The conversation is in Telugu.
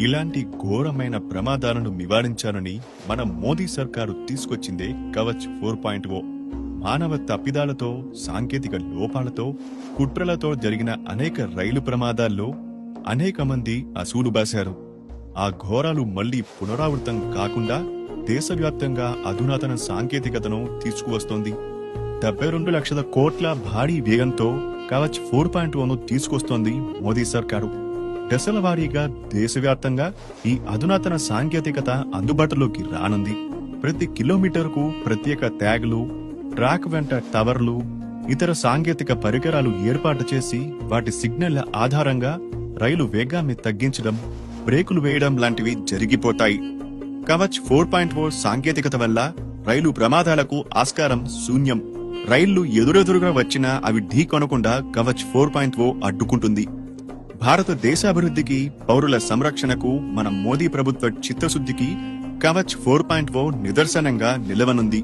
ఇలాంటి ఘోరమైన ప్రమాదాలను నివారించాలని మన మోదీ సర్కారు తీసుకొచ్చిందే కవచ్ ఫోర్ పాయింట్ ఓ. మానవ తప్పిదాలతో సాంకేతిక లోపాలతో కుట్రలతో జరిగిన అనేక రైలు ప్రమాదాల్లో అనేక మంది అసూలు బాశారు ఆ ఘోరాలు మళ్ళీ పునరావృతం కాకుండా దేశవ్యాప్తంగా అధునాతన సాంకేతికతను తీసుకువస్తోంది. డెబ్బై రెండు లక్షల కోట్ల భారీ వేగంతో కవచ్ ఫోర్ పాయింట్ ఓను తీసుకొస్తోంది మోదీ సర్కారు. దశల వారీగా దేశవ్యాప్తంగా ఈ అధునాతన సాంకేతికత అందుబాటులోకి రానుంది. ప్రతి కిలోమీటర్కు ప్రత్యేక ట్యాగులు ట్రాక్ వెంట టవర్లు ఇతర సాంకేతిక పరికరాలు ఏర్పాటు చేసి వాటి సిగ్నల్ ఆధారంగా రైలు వేగాన్ని తగ్గించడం బ్రేకులు వేయడం లాంటివి జరిగిపోతాయి. కవచ్ ఫోర్ పాయింట్ ఫోర్ సాంకేతికత వల్ల రైలు ప్రమాదాలకు ఆస్కారం శూన్యం. రైళ్ళు ఎదురెదురుగా వచ్చినా అవి ఢీ కొనకుండా కవచ్ ఫోర్ పాయింట్ ఓ అడ్డుకుంటుంది. భారతదేశ అభివృద్ధికి పౌరుల సంరక్షణకు మన మోదీ ప్రభుత్వ చిత్తశుద్ధికి కవచ్ ఫోర్ పాయింట్ ఓ నిదర్శనంగా నిలవనుంది.